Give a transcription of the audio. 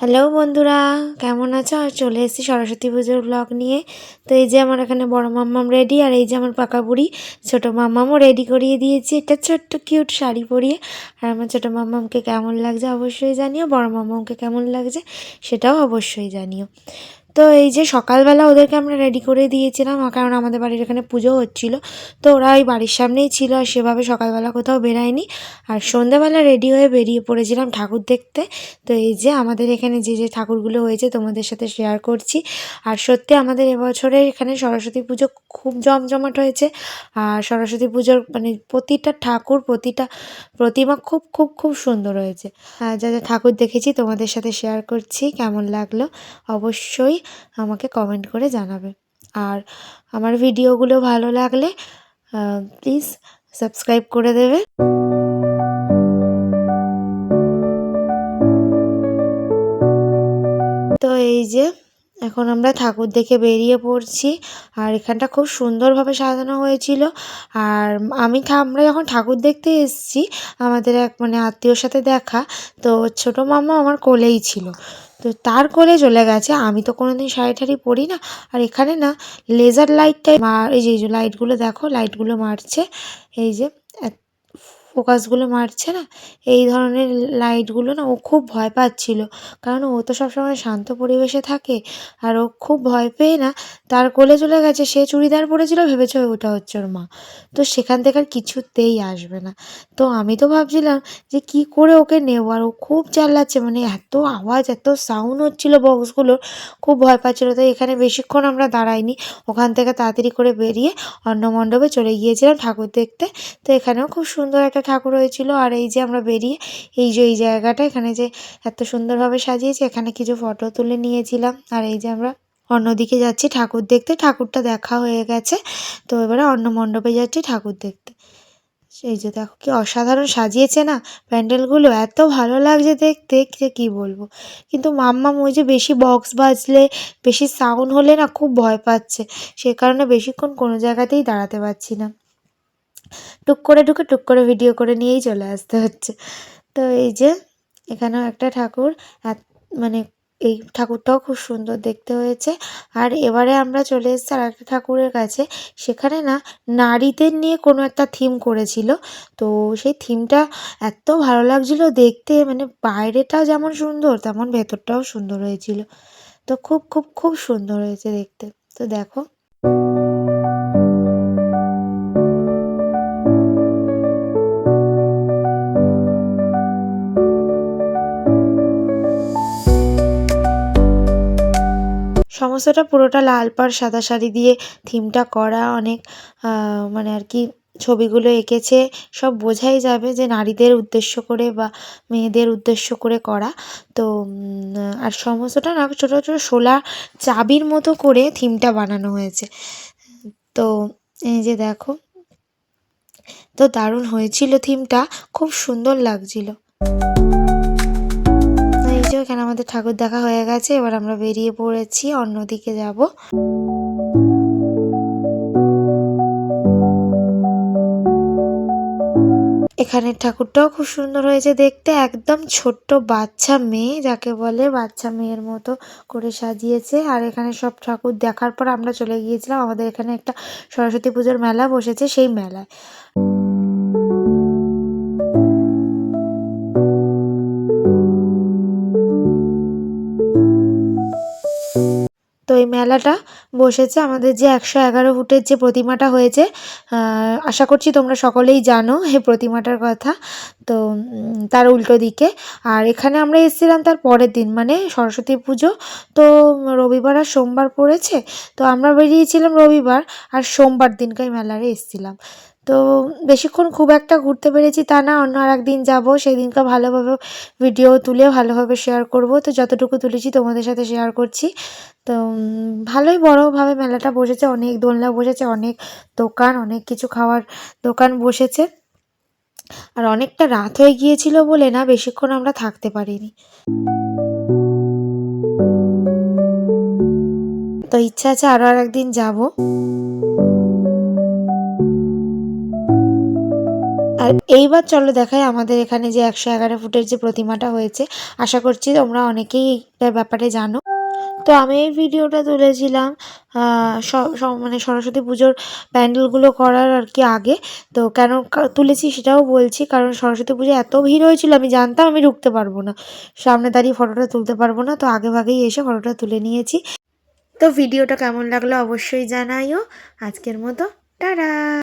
Hello বন্ধুরা, কেমন আছো? আর চলে এসেছি সরস্বতী পুজোর ব্লগ নিয়ে। তো এই যে আমার এখানে বড় মাম্মাম রেডি আর এই যে আমার পাকা বুড়ি, ছোটো মাম্মামও রেডি করিয়ে দিয়েছি একটা ছোট্ট কিউট শাড়ি পরিয়ে। আর আমার ছোটো মাম্মামকে কেমন লাগছে অবশ্যই জানিও, বড় মাম্মামকে কেমন লাগছে সেটাও অবশ্যই জানিও। তো এই যে সকালবেলা ওদেরকে আমরা রেডি করে দিয়েছিলাম কারণ আমাদের বাড়ির এখানে পুজো হচ্ছিল। তো ওরা ওই বাড়ির সামনেই ছিল আর সেভাবে সকালবেলা কোথাও বেরায়নি। আর সন্ধ্যাবেলা রেডি হয়ে বেরিয়ে পড়েছিলাম ঠাকুর দেখতে। তো এই যে আমাদের এখানে যে যে ঠাকুরগুলো হয়েছে তোমাদের সাথে শেয়ার করছি। আর সত্যি আমাদের এবছরে এখানে সরস্বতী পুজো খুব জমজমাট হয়েছে। আর সরস্বতী পুজোর মানে প্রতিটা ঠাকুর, প্রতিটা প্রতিমা খুব খুব খুব সুন্দর হয়েছে। যা যা ঠাকুর দেখেছি তোমাদের সাথে শেয়ার করছি, কেমন লাগল? অবশ্যই আমাকে কমেন্ট করে জানাবে। আর আমার ভিডিওগুলো ভালো লাগলে প্লিজ সাবস্ক্রাইব করে দেবে। তো এই যে, এখন আমরা ঠাকুর দেখে বেরিয়ে পড়ছি। আর এখানটা খুব সুন্দরভাবে সাজানো হয়েছিল। আর আমি আমরা যখন ঠাকুর দেখতে এসেছি, আমাদের এক মানে আত্মীয়র সাথে দেখা, তো ছোট মামা আমার কোলেই ছিল। তো তার কোলে চলে গেছে। আমি তো কোনোদিন শাড়ি ঠাড়ি পরি না। আর এখানে না লেজার লাইটটাই মার এই যে লাইটগুলো দেখো লাইটগুলো মারছে। এই যে ফোকাসগুলো মারছে না, এই ধরনের লাইটগুলো না ও খুব ভয় পাচ্ছিল। কারণ ও তো সবসময় শান্ত পরিবেশে থাকে, আর ও খুব ভয় পেয়ে না, তার কোলে চলে গেছে, সে চুড়িদার পরেছিল, ভেবেছে ওটা হচ্ছে ওর মা। তো সেখান থেকে আর কিছুতেই আসবে না। তো আমি তো ভাবছিলাম যে কি করে ওকে নেব, আর ও খুব চাল্লাচ্ছে মানে এত আওয়াজ, এত সাউন্ড হচ্ছিল বক্সগুলোর খুব ভয় পাচ্ছিলো। তাই এখানে বেশিক্ষণ আমরা দাঁড়াইনি, ওখান থেকে তাড়াতাড়ি করে বেরিয়ে অন্য মণ্ডপে চলে গিয়েছিলাম ঠাকুর দেখতে। তো এখানেও খুব সুন্দর একটা ঠাকুর হয়েছিল আর এই যে আমরা বেরিয়ে এই যে, এই জায়গাটা এখানে যে এত সুন্দরভাবে সাজিয়েছে, এখানে কিছু ফটো তুলে নিয়েছিলাম। আর এই যে আমরা অন্যদিকে যাচ্ছি ঠাকুর দেখতে, ঠাকুরটা দেখা হয়ে গেছে। তো এবারে অন্য মণ্ডপে যাচ্ছি ঠাকুর দেখতে। সেই যে দেখো কি অসাধারণ সাজিয়েছে না প্যান্ডেলগুলো, এত ভালো লাগছে দেখতে যে কী বলব। কিন্তু মাম্মাম ওই যে বেশি বক্স বাজলে, বেশি সাউন্ড হলে না খুব ভয় পাচ্ছে। সে কারণে বেশিক্ষণ কোনো জায়গাতেই দাঁড়াতে পারছি না। টুক করে ঢুকে টুক করে ভিডিও করে নিয়েই চলে আসতে হচ্ছে। তো এই যে, এখানেও একটা ঠাকুর মানে এই ঠাকুরটাও খুব সুন্দর দেখতে হয়েছে। আর এবারে আমরা চলে এসেছি আর একটা ঠাকুরের কাছে। সেখানে না নারীদের নিয়ে কোনো একটা থিম করেছিল। তো সেই থিমটা এত ভালো লাগছিল দেখতে মানে বাইরেটাও যেমন সুন্দর, তেমন ভেতরটাও সুন্দর হয়েছিল। তো খুব খুব খুব সুন্দর হয়েছে দেখতে। তো দেখো। সমস্তটা পুরোটা লাল পাড়, সাদা শাড়ি দিয়ে থিমটা করা, অনেক মানে আর কি ছবিগুলো এঁকেছে। সব বোঝাই যাবে যে নারীদের উদ্দেশ্য করে বা মেয়েদের উদ্দেশ্য করে করা। তো আর সমস্তটা না, ছোটো ছোটো শোলা চাবির মতো করে থিমটা বানানো হয়েছে। তো, এই যে দেখো, তো দারুণ হয়েছিল থিমটা খুব সুন্দর লাগছিল। যে এখানে আমাদের ঠাকুর দেখা হয়ে গেছে? এবার আমরা বেরিয়ে পড়েছি, অন্যদিকে যাব। এখানের ঠাকুরটাও খুব সুন্দর হয়েছে দেখতে। একদম ছোট্ট বাচ্চা মেয়ে, যাকে বলে বাচ্চা মেয়ের মতো করে সাজিয়েছে। আর এখানে সব ঠাকুর দেখার পর আমরা চলে গিয়েছিলাম। আমাদের এখানে একটা সরস্বতী পুজোর মেলা বসেছে সেই মেলায়। এই মেলাটা বসেছে। আমাদের যে একশো এগারো ফুটের যে প্রতিমাটা হয়েছে আশা করছি তোমরা সকলেই জানো এই প্রতিমাটার কথা। তো তার উল্টো দিকে। আর এখানে আমরা এসেছিলাম তার পরের দিন মানে সরস্বতী পুজো। তো, রবিবার আর সোমবার পড়েছে। তো আমরা বেরিয়েছিলাম রবিবার, আর সোমবার দিনকার মেলারে এসেছিলাম। তো বেশিক্ষণ খুব একটা ঘুরতে পেরেছি তা না, অন্য আর একদিন যাব, সেদিনকে ভালোভাবে ভিডিও তুলে ভালোভাবে শেয়ার করব। তো যতটুকু তুলেছি তোমাদের সাথে শেয়ার করছি। তো ভালোই বড়োভাবে মেলাটা বসেছে, অনেক দোলনা বসেছে, অনেক দোকান, অনেক কিছু খাওয়ার দোকান বসেছে। আর অনেকটা রাত হয়ে গিয়েছিল বলে না, বেশিক্ষণ আমরা থাকতে পারিনি। তো ইচ্ছা আছে আরও আর একদিন যাব। আর এইবার চলো দেখাই আমাদের এখানে যে একশো এগারো ফুটের যে প্রতিমাটা হয়েছে। আশা করছি তোমরা অনেকেই এটার ব্যাপারে জানো। তো আমি এই ভিডিওটা তুলেছিলাম মানে সরস্বতী পুজোর প্যান্ডেলগুলো করার আর কি আগে। তো কেন তুলেছি সেটাও বলছি, কারণ সরস্বতী পুজো এত ভিড় হয়েছিল, আমি জানতাম আমি ঢুকতে পারব না। সামনে দাঁড়িয়ে ফটোটা তুলতে পারব না, তো আগে ভাগেই এসে ফটোটা তুলে নিয়েছি। তো ভিডিওটা কেমন লাগল অবশ্যই জানাইও। আজকের মতো, টাটা!